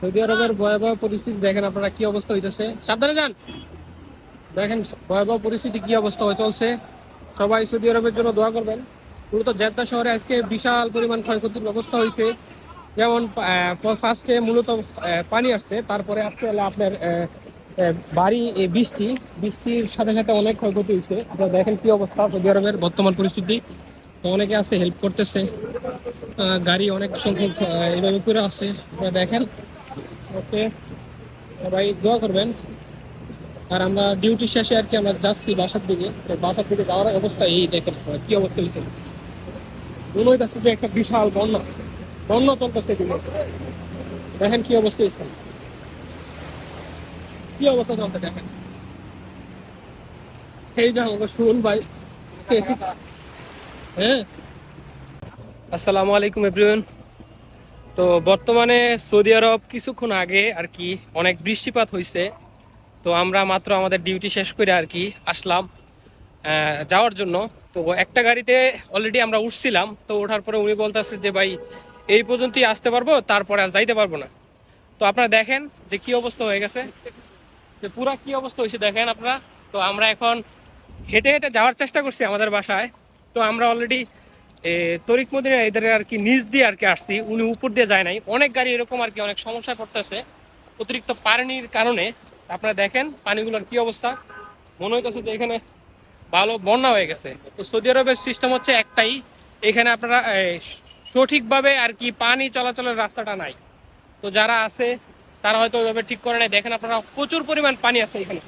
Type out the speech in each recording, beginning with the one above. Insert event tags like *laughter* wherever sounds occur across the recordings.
Saudi আরবের ভয়াবহ পরিস্থিতি দেখেন আপনারা কি অবস্থা হইতেছে। সাবধানে যান। দেখেন ভয়াবহ পরিস্থিতি কি অবস্থা হয়ে চলছে। সবাই সৌদি আরবের জন্য দোয়া করবেন। মূলত জেদ্দা শহরে আজকে বিশাল পরিমাণ ক্ষয়ক্ষতির ব্যবস্থা হয়েছে যেমন ফার্স্টে মূলত পানি আসছে। তারপরে আসতে হলে আপনার বাড়ি বৃষ্টি। বৃষ্টির সাথে সাথে অনেক ক্ষয়ক্ষতি হয়েছে আপনারা দেখেন কি অবস্থা সৌদি আরবের বর্তমান পরিস্থিতি। অনেকে আছে হেল্প করতেছে। গাড়ি অনেক সংখ্যক এইভাবে করে আছে। আপনারা দেখেন। ওকে, সবাই দোয়া করবেন। আর আমরা ডিউটি শেষে আর কি আমরা যাচ্ছি বাসার দিকে। তো বাসার দিকে যাওয়ার অবস্থা এই দেখেন কি অবস্থা হয়েছে মনে হইতেছে যে একটা বিশাল বন্যা। বন্যা চলতেছে এদিকে। দেখেন কি অবস্থা হয়েছে কি অবস্থা চলতে দেখেন। এই যে আমাকে শুন ভাই। হ্যাঁ আসসালামু আলাইকুম, এভরিওয়ান। তো বর্তমানে সৌদি আরব কিছুক্ষণ আগে আর কি অনেক বৃষ্টিপাত হয়েছে তো আমরা মাত্র আমাদের ডিউটি শেষ করে আর কি আসলাম যাওয়ার জন্য। তো একটা গাড়িতে অলরেডি আমরা উঠছিলাম, তো ওঠার পরে উনি বলতেছে যে, ভাই, এই পর্যন্তই আসতে পারব, তারপরে আর যাইতে পারব না। তো আপনারা দেখেন যে কি অবস্থা হয়ে গেছে। যে পুরা কি অবস্থা হয়েছে দেখেন আপনারা। তো আমরা এখন হেঁটে হেঁটে যাওয়ার চেষ্টা করছি আমাদের বাসায়। তো আমরা অলরেডি তরিক মদিনা এদের আর কি নিচ দিয়ে আর কি আসছি, উনি উপর দিয়ে যায় নাই। অনেক গাড়ি এরকম আর কি অনেক সমস্যা পড়তেছে। অতিরিক্ত পানির কারণে, আপনারা দেখেন পানিগুলোর কি অবস্থা। মনে হইতেছে যে এখানে ভালো বন্যা হয়ে গেছে। তো সৌদি আরবের সিস্টেম হচ্ছে একটাই, এখানে আপনারা সঠিকভাবে আর কি পানি চলাচলের রাস্তাটা নাই। তো যারা আছে, তারা হয়তো ওইভাবে ঠিক করে নেয় দেখেন আপনারা প্রচুর পরিমাণ পানি আছে এখানে।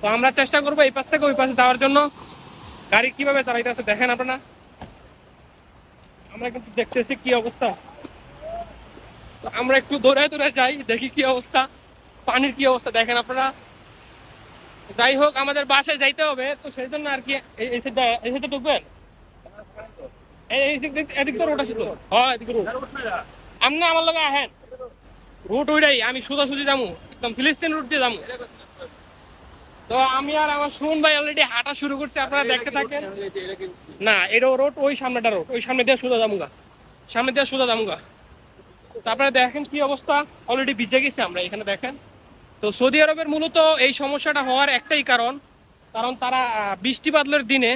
তো আমরা চেষ্টা করব এই পাশ থেকে ওই পাশে যাওয়ার জন্য। গাড়ি কীভাবে চালাইতে আছে দেখেন আপনারা। আমরা কিন্তু দেখতেছি কি অবস্থা। আমরা একটু দৌড়ায় দৌড়ায় যাই, দেখি কি অবস্থা। পানির কি অবস্থা দেখেন আপনারা। যাই হোক, আমাদের বাসায় যাইতে হবে, তো সেই জন্য আর কি এই- ঢুকবেন? এদিক হ্যাঁ আমার লগে আহেন। রুট ওইটাই, আমি সোজাসুজি যাব একদম ফিলিস্তিন রুট দিয়ে যাব তো আমি আর আমার শুন ভাই অলরেডি হাঁটা শুরু করছি আপনারা দেখতে থাকেন। না এটা রোড ওই সামনেটা রোড ওই সামনে দিয়ে সোজা যামুগা। সামনে দিয়ে সোজা যামুগা। তো আপনারা দেখেন কি অবস্থা অলরেডি ভিজে গেছি আমরা এখানে দেখেন। তো সৌদি আরবের মূলত এই সমস্যাটা হওয়ার একটাই কারণ কারণ তারা বৃষ্টি বাদলের দিনে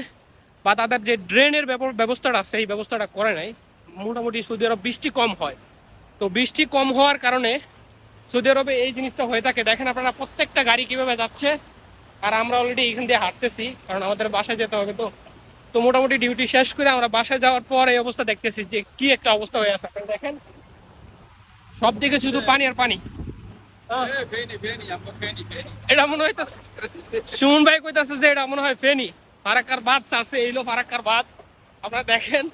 বা তাদের যে ড্রেনের ব্যব- ব্যবস্থাটা আছে এই ব্যবস্থাটা করে নাই। মোটামুটি সৌদি আরব বৃষ্টি কম হয়। তো বৃষ্টি কম হওয়ার কারণে সৌদি আরবে এই জিনিসটা হয়ে থাকে। দেখেন আপনারা প্রত্যেকটা গাড়ি কীভাবে যাচ্ছে আর আমরা অলরেডি এখান দিয়ে হাঁটতেছি কারণ আমাদের বাসায় যেতে হবে তো। তো মোটামুটি ডিউটি শেষ করে আমরা বাসায় যাওয়ার পর এই অবস্থা দেখতেছি যে কি একটা অবস্থা হয়ে আছে। আপনারা দেখেন সব দিকে শুধু পানি আর পানি। হ্যাঁ। এটা মনে হইতেছে সুমন ভাই কইতাছে যে এটা মনে হয় ফেনি। ফারাক্কার বাদ আছে এইলো ফারাক্কার বাদ আপনারা দেখেন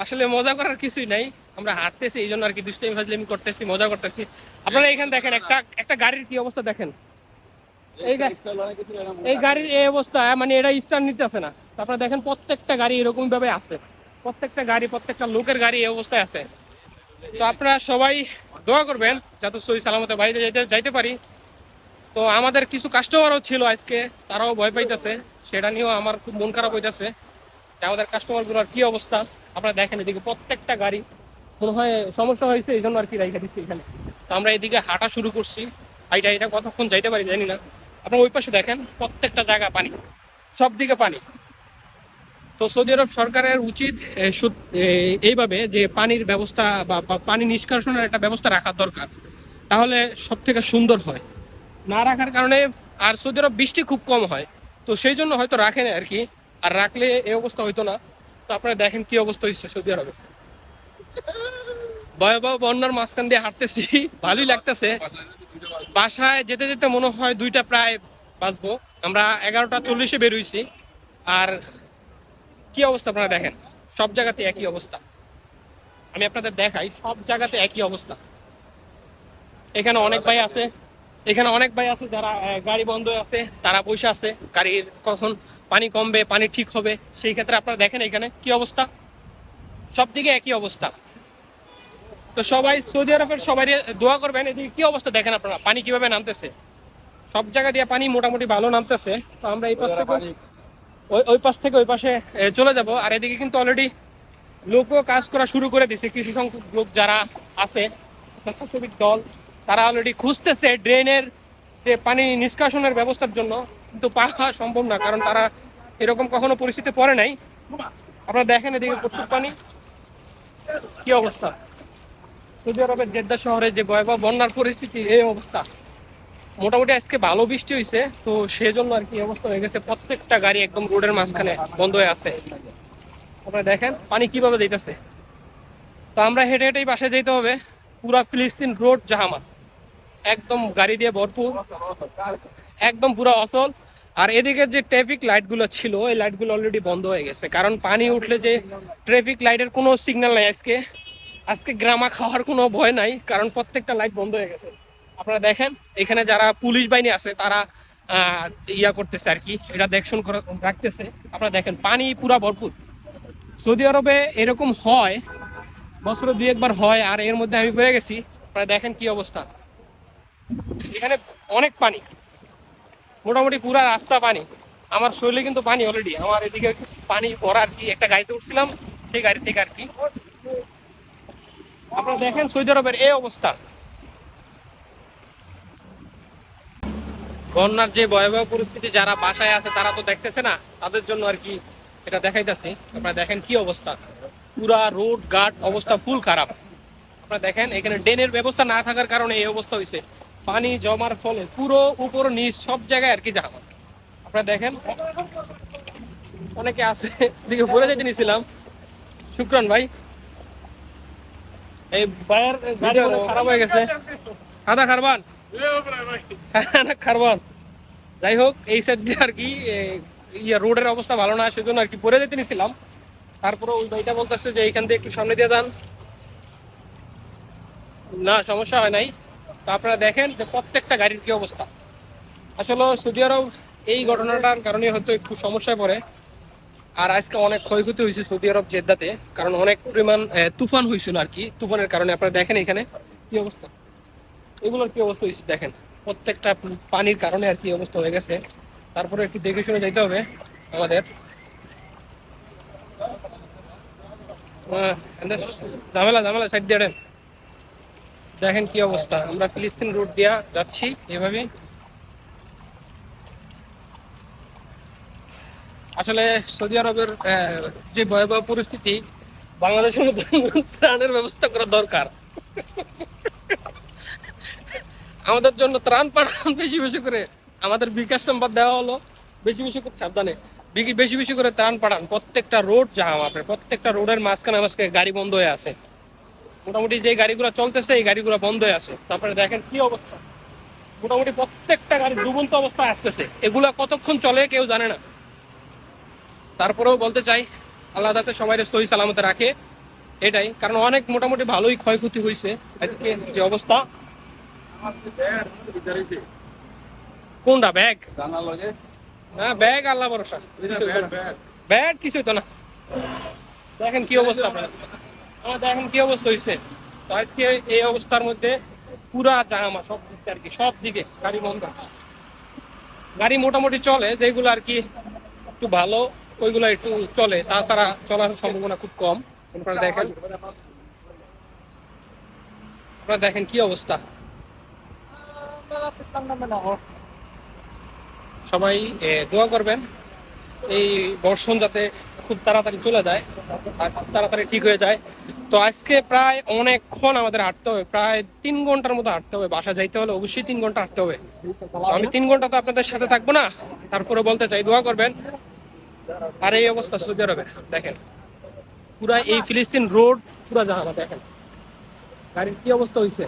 আসলে মজা করার কিছুই নাই। আমরা হাঁটতেছি এই জন্য আর কি দুষ্টামি ফাজলামি করতেছি মজা করতেছি। আপনারা এখানে দেখেন একটা একটা গাড়ির কি অবস্থা দেখেন? এই গাড়ির এই অবস্থা মানে এটা স্টার্ট নিতেছে না। আপনারা দেখেন প্রত্যেকটা গাড়ি এরকম ভাবে আছে। প্রত্যেকটা গাড়ি, প্রত্যেকটা লোকের গাড়ি এই অবস্থায় আছে। তো আপনারা সবাই দোয়া করবেন, যাতে সই সালামতে বাড়িতে যাইতে যাইতে পারি। তো আমাদের কিছু কাস্টমারও ছিল আজকে, তারাও ভয় পাইতেছে। সেটা নিয়েও আমার খুব মন খারাপ হইতেছে যে আমাদের কাস্টমারগুলোর কি অবস্থা। আপনারা দেখেন এদিকে প্রত্যেকটা গাড়ি। মনে হয় সমস্যা হয়েছে এই জন্য আর কি রাইখা দিচ্ছি এখানে। তো আমরা এদিকে হাঁটা শুরু করছি। হাইটা এটা কতক্ষণ যাইতে পারি জানি না। আপনারা ওই পাশে দেখেন, প্রত্যেকটা জায়গা পানি, সব দিকে পানি। তো সৌদি আরব সরকারের উচিত এইভাবে যে পানির ব্যবস্থা বা পানি নিষ্কাশনের একটা ব্যবস্থা রাখা দরকার, তাহলে সব থেকে সুন্দর হয়। না রাখার কারণে, আর সৌদি আরব বৃষ্টি খুব কম হয়, তো সেই জন্য হয়তো রাখে না আর কি, আর রাখলে এই অবস্থা হইতো না। তো আপনারা দেখেন কি অবস্থা হচ্ছে সৌদি আরবে। ভয়াবহ বন্যার মাঝখান দিয়ে হাঁটতেছি, ভালোই লাগতেছে। বাসায় যেতে যেতে মনে হয় দুইটা প্রায় বাঁচবো আমরা এগারোটা চল্লিশে বেরোইছি। আর কি অবস্থা আপনারা দেখেন? সব জায়গাতে একই অবস্থা। আমি আপনাদের দেখাই, সব জায়গাতে একই অবস্থা। এখানে অনেক ভাই আছে। এখানে অনেক ভাই আছে যারা গাড়ি বন্ধ আছে, তারা বসে আছে। গাড়ির কখন পানি কমবে, পানি ঠিক হবে, সেই ক্ষেত্রে আপনারা দেখেন এখানে কি অবস্থা। সব দিকে একই অবস্থা। তো সবাই সৌদি আরবের সবাই দোয়া করবেন। এদিকে কি অবস্থা দেখেন আপনারা? পানি কীভাবে নামতেছে? সব জায়গা দিয়ে পানি মোটামুটি ভালো নামতেছে। তো আমরা এই পাশ থেকে ওই ওই পাশ থেকে ওই পাশে চলে যাব। আর এদিকে কিন্তু অলরেডি লোকও কাজ করা শুরু করে দিছে। কিছু সংখ্যক লোক যারা আছে স্বেচ্ছাসেবী দল তারা অলরেডি খুঁজতেছে ড্রেনের যে পানি নিষ্কাশনের ব্যবস্থার জন্য। কিন্তু পাওয়া সম্ভব না কারণ তারা এরকম কখনো পরিস্থিতি পড়ে নাই। আপনারা দেখেন এদিকে প্রচুর পানি। কি অবস্থা? সৌদি আরবের জেদ্দা শহরে যে ভয়াবহ বন্যার পরিস্থিতি, এই অবস্থা। মোটামুটি আজকে ভালো বৃষ্টি হয়েছে তো সেজন্য আর কি অবস্থা হয়ে গেছে। প্রত্যেকটা গাড়ি একদম রোডের মাঝখানে বন্ধ হয়ে আছে। আপনারা দেখেন, পানি কীভাবে দিতেছে। তো আমরা হেঁটে হেঁটেই বাসায় যেতে হবে। পুরা ফিলিস্তিন রোড জাহামা একদম গাড়ি দিয়ে ভরপুর। একদম পুরো অসল আর এদিকে যে ট্রাফিক লাইটগুলো ছিল ওই লাইটগুলো অলরেডি বন্ধ হয়ে গেছে। কারণ পানি উঠলে যে ট্রাফিক লাইটের কোনো সিগন্যাল নাই আজকে। আজকে গ্রামা খাওয়ার কোনো ভয় নাই, কারণ প্রত্যেকটা লাইট বন্ধ হয়ে গেছে। আপনারা দেখেন, এখানে যারা পুলিশ বাহিনী আছে, তারা ইয়া করতেছে আর কি এটা দেখশন রাখতেছে। আপনারা দেখেন, পানি পুরা ভরপুর। সৌদি আরবে এরকম হয়, বছরে দুই একবার হয়, আর এর মধ্যে আমি পড়ে গেছি। আপনারা দেখেন কি অবস্থা। এখানে অনেক পানি। মোটামুটি পুরা রাস্তা পানি। আমার শরীরে কিন্তু পানি অলরেডি আমার এদিকে পানি পড়া আর কি একটা গাড়িতে উঠছিলাম, সেই গাড়ি থেকে আর কি। আপনারা দেখেন সৌদি আরবের এই অবস্থা। বন্যার যে ভয়াবহ পরিস্থিতি যারা বাসায় আছে, তারা তো দেখতেছে না। তাদের জন্য আর কি এটা দেখাইতেছি। আপনারা দেখেন কি অবস্থা। পুরা রোড, ঘাট অবস্থা ফুল খারাপ। আপনারা দেখেন, এখানে ড্রেনের ব্যবস্থা না থাকার কারণে এই অবস্থা হয়েছে পানি জমার ফলে পুরো উপর নিচ সব জায়গায় আর কি যাওয়া আপনারা দেখেন, অনেকে আছে দিকে বলে যেতে নিয়েছিলাম শুক্রান ভাই হয়ে যাই হোক, এই সাইড আর কি রোডের অবস্থা ভালো না, সেজন্য আর কি পরে যেতে নিয়েছিলাম তারপরে ওই ভাইটা বলতেছে যে এইখান দিয়ে একটু সামনে দিয়ে যান। না, সমস্যা হয় নাই। তো আপনারা দেখেন যে প্রত্যেকটা গাড়ির কি অবস্থা। আসলে সৌদি আরব এই ঘটনাটার কারণে হয়তো একটু সমস্যায় পড়ে। আর আজকে অনেক ক্ষয়ক্ষতি হয়েছে সৌদি আরব জেদ্দাতে, কারণ অনেক পরিমাণ তুফান হয়েছিল আর কি, তুফানের কারণে। আপনারা দেখেন এখানে কি অবস্থা? এগুলোর কি অবস্থা হয়েছে দেখেন। প্রত্যেকটা পানির কারণে আর কি অবস্থা হয়ে গেছে। তারপরে একটু দেখে শুনে যাইতে হবে আমাদের। ঝামেলা ঝামেলা, সাইড দিয়ে দেখেন কি অবস্থা। আমরা ফিলিস্তিন রোড দিয়া যাচ্ছি এভাবে আসলে সৌদি আরবের যে ভয়াবহ পরিস্থিতি, বাংলাদেশের মতো ত্রাণের ব্যবস্থা করা দরকার। আমাদের জন্য ত্রাণ পাঠান বেশি বেশি করে আমাদের বিকাশ নাম্বার দেওয়া হলো, বেশি বেশি করে সাবধানে। বেশি বেশি করে ত্রাণ পাঠান, প্রত্যেকটা রোড জাম আপনার প্রত্যেকটা রোডের মাঝখানে মাঝখানে গাড়ি বন্ধ হয়ে আছে। মোটামুটি যে গাড়িগুলো চলতেছে, এই গাড়িগুলো বন্ধ হয়ে আছে। তারপরে দেখেন কি অবস্থা। মোটামুটি প্রত্যেকটা গাড়ি ডুবন্ত অবস্থায় আসতেছে। এগুলা কতক্ষণ চলে কেউ জানে না। তারপরেও বলতে চাই, আল্লাহ তাতে সবাই সহি সালামতে রাখে, এটাই। কারণ অনেক মোটামুটি ভালোই ক্ষয়ক্ষতি হয়েছে আজকে যে অবস্থা। কোনটা, ব্যাগ? না, ব্যাগ আল্লাহ ভরসা। ব্যাগ কিছু তো না। দেখেন কি অবস্থা আমার দেখেন কি অবস্থা হয়েছে তো আজকে এই অবস্থার মধ্যে পুরা জামা সব দিকে আর কি, সব দিকে গাড়ি বন্ধ। গাড়ি মোটামুটি চলে, যেগুলো আর কি একটু ভালো ওইগুলো একটু চলে, তাছাড়া চলার সম্ভাবনা খুব কম। আপনারা দেখেন। আপনারা দেখেন কি অবস্থা। সবাই দোয়া করবেন। এই বর্ষণ যাতে খুব তাড়াতাড়ি চলে যায় আর খুব তাড়াতাড়ি ঠিক হয়ে যায়। তো আজকে প্রায় অনেকক্ষণ আমাদের হাঁটতে হবে। প্রায় তিন ঘণ্টার মতো হাঁটতে হবে। বাসা যাইতে হলে অবশ্যই তিন ঘণ্টা হাঁটতে হবে। আমি তিন ঘণ্টা তো আপনাদের সাথে থাকব না। তারপরে বলতে চাই, দোয়া করবেন। আর এই অবস্থা সৌদি আরবে, দেখেন। পুরা এই ফিলিস্তিন রোড, পুরা জাহানা দেখেন। গাড়ির কি অবস্থা হয়েছে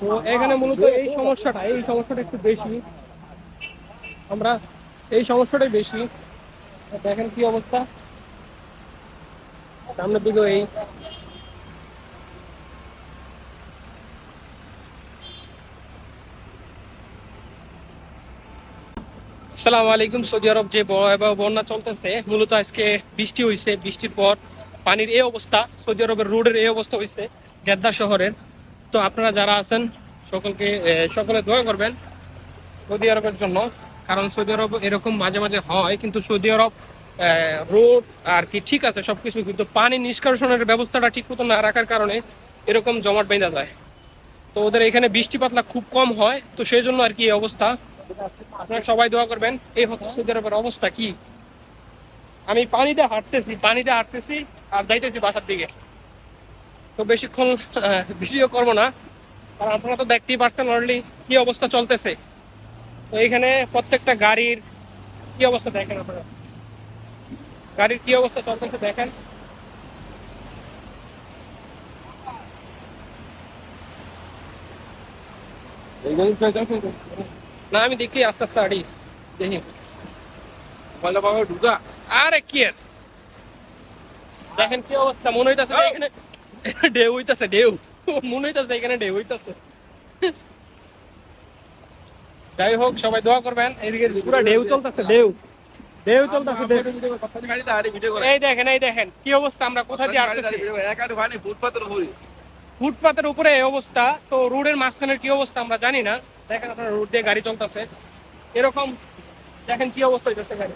তো এখানে মূলত এই সমস্যাটা এই সমস্যাটা একটু বেশি। আমরা এই সমস্যাটাই বেশি। দেখেন কি অবস্থা। সামনের দিকে এই। আসসালামু আলাইকুম। সৌদি আরব যে বন্যা চলতেছে, মূলত আজকে বৃষ্টি হয়েছে বৃষ্টির পর পানির এই অবস্থা, সৌদি আরবের রোডের এই অবস্থা হয়েছে জেদ্দা শহরের। তো আপনারা যারা আছেন, সকলকে সকলে দোয়া করবেন সৌদি আরবের জন্য, কারণ সৌদি আরব এরকম মাঝে মাঝে হয়, কিন্তু সৌদি আরব রোড আর কি ঠিক আছে, সবকিছু, কিন্তু পানি নিষ্কাশনের ব্যবস্থাটা ঠিক মতো না রাখার কারণে এরকম জমাট বেঁধে যায়। তো ওদের এখানে বৃষ্টিপাতলা খুব কম হয়, তো সেই জন্য আর কি এই অবস্থা। আপনারা সবাই দোয়া করবেন, এই হচ্ছে সৌদি আরবের অবস্থা কি? আমি পানিতে হাঁটতেছি পানিতে হাঁটতেছি আর যাইতেছি বাসার দিকে। তো বেশিক্ষণ ভিডিও করব না, কারণ আপনারা তো দেখতেই পারছেন অলরেডি কি অবস্থা চলতেছে। তো এখানে প্রত্যেকটা গাড়ির কি অবস্থা দেখেন আপনারা? গাড়ির কি অবস্থা চলতেছে দেখেন। না আমি দেখি আস্তে আস্তে আড়ি। দেখি। ভালো ভাবে ঢুকা। আরে কি আর দেখেন কি অবস্থা মনে হইতাছে এখানে *laughs* ঢেউ হইতাছে ঢেউ। মনে হইতাছে এখানে ঢেউ হইতাছে। যাই হোক সবাই দোয়া করবেন। এইদিকে পুরো ঢেউ চলতেছে ঢেউ। ঢেউ চলতেছে এই দেখেন এই দেখেন কি অবস্থা আমরা কোথা দিয়ে আসতেছি? ফুটপাতের উপরে। ফুটপাতের উপরে এই অবস্থা। তো রোডের মাঝখানের কি অবস্থা আমরা জানি না। দেখেন আপনার রোড দিয়ে গাড়ি চলতেছে। এরকম দেখেন কি অবস্থা হইতেছে গাড়ি।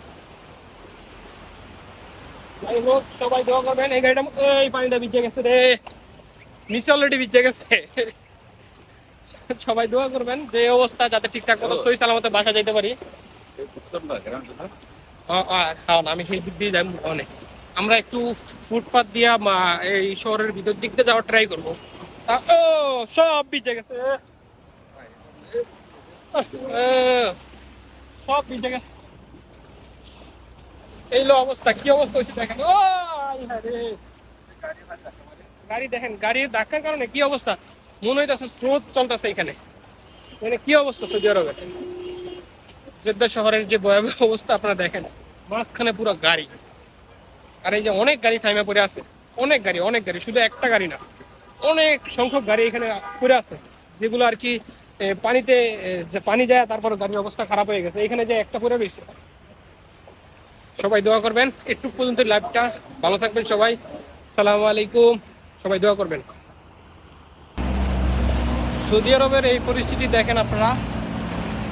সবাই দোয়া করবেন যে অবস্থা যাতে ঠিকঠাক মতো সই সালামতে বাসা যাইতে পারি। আমি অনেক। আমরা একটু ফুটপাত দিয়া এই শহরের ভিতর দিক দিয়ে যাওয়ার ট্রাই করব। সব ভিজে গেছে। সব ভিজে গেছে। এই লো অবস্থা, কি অবস্থা হয়েছে দেখেন? ও। গাড়ি দেখেন, গাড়ির ধাক্কার কারণে কি অবস্থা? মনে হইতেছে স্রোত চলতেছে এখানে। মানে কি অবস্থা সৌদি জেদ্দা শহরের যে ভয়াবহ অবস্থা আপনারা দেখেন, মাঝখানে পুরো গাড়ি। আর এই যে অনেক গাড়ি থাইমা পড়ে আছে। অনেক গাড়ি অনেক গাড়ি, শুধু একটা গাড়ি না, অনেক সংখ্যক গাড়ি এখানে পড়ে আছে, যেগুলো আর কি পানিতে যে পানি যায়, তারপরে গাড়ির অবস্থা খারাপ হয়ে গেছে। এখানে যে একটা পরে রয়েছে সবাই দোয়া করবেন। একটু পর্যন্ত লাইভটা ভালো থাকবেন সবাই। সালাম আলাইকুম। সবাই দোয়া করবেন। সৌদি আরবের এই পরিস্থিতি দেখেন আপনারা।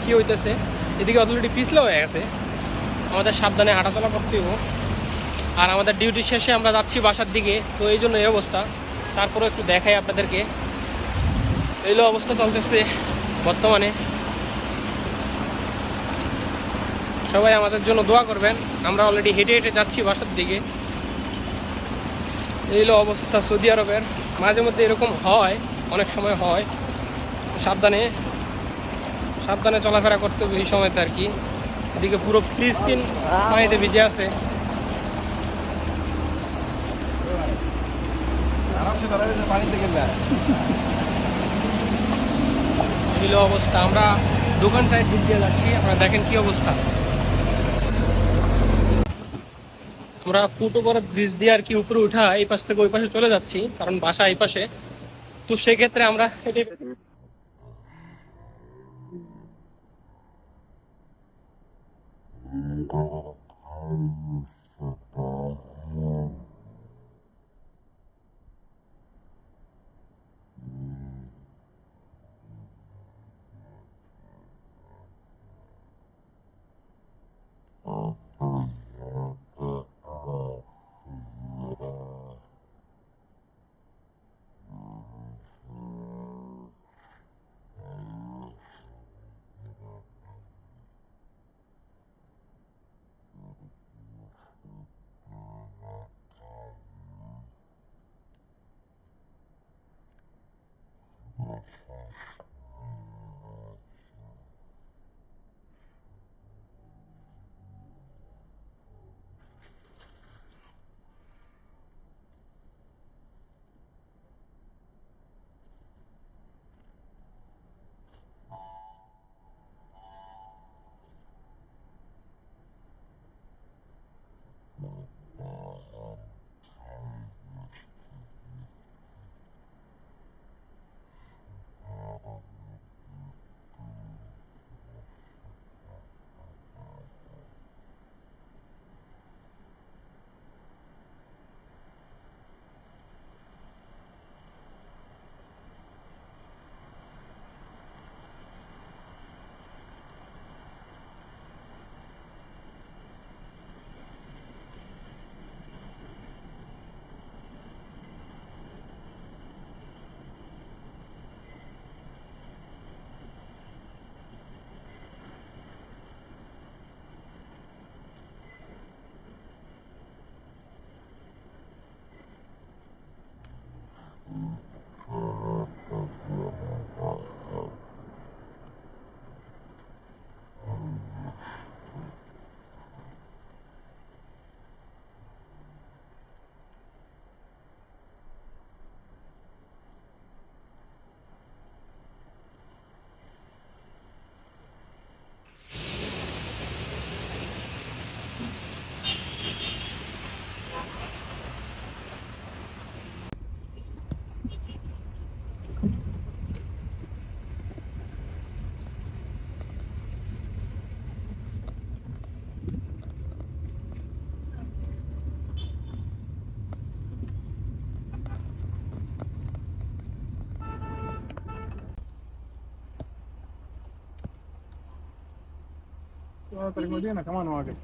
কি হইতেছে? এদিকে অলরেডি পিছলে হয়ে গেছে। আমাদের সাবধানে হাঁটাচলা করতে হবে আর আমাদের ডিউটি শেষে আমরা যাচ্ছি বাসার দিকে। তো এই জন্য এই অবস্থা। তারপরে একটু দেখাই আপনাদেরকে। এইলো অবস্থা চলতেছে। বর্তমানে। সবাই আমাদের জন্য দোয়া করবেন। আমরা অলরেডি হেঁটে হেঁটে যাচ্ছি বাসার দিকে। এইলো অবস্থা সৌদি আরবের। মাঝে মধ্যে এরকম হয়, অনেক সময় হয়। সাবধানে সাবধানে চলাফেরা করতে হবে এই সময়তে আর কি। এদিকে পুরো ফিলিস্তিন পানিতে ভিজে আছে। আরামসে দাঁড়াবে পানি থেকে না ছিল অবস্থা। আমরা দোকানটায় ঠিক দিয়ে যাচ্ছি, আপনারা দেখেন কি অবস্থা। আমরা ফুটো করে ব্রিজ দিয়ে আর কি উপরে উঠা এই পাশ থেকে ওই পাশে চলে যাচ্ছি, কারণ বাসা এই পাশে। তো সেক্ষেত্রে আমরা এটি তাড়াতাড়ি করে দিয়ে না কামানো আগে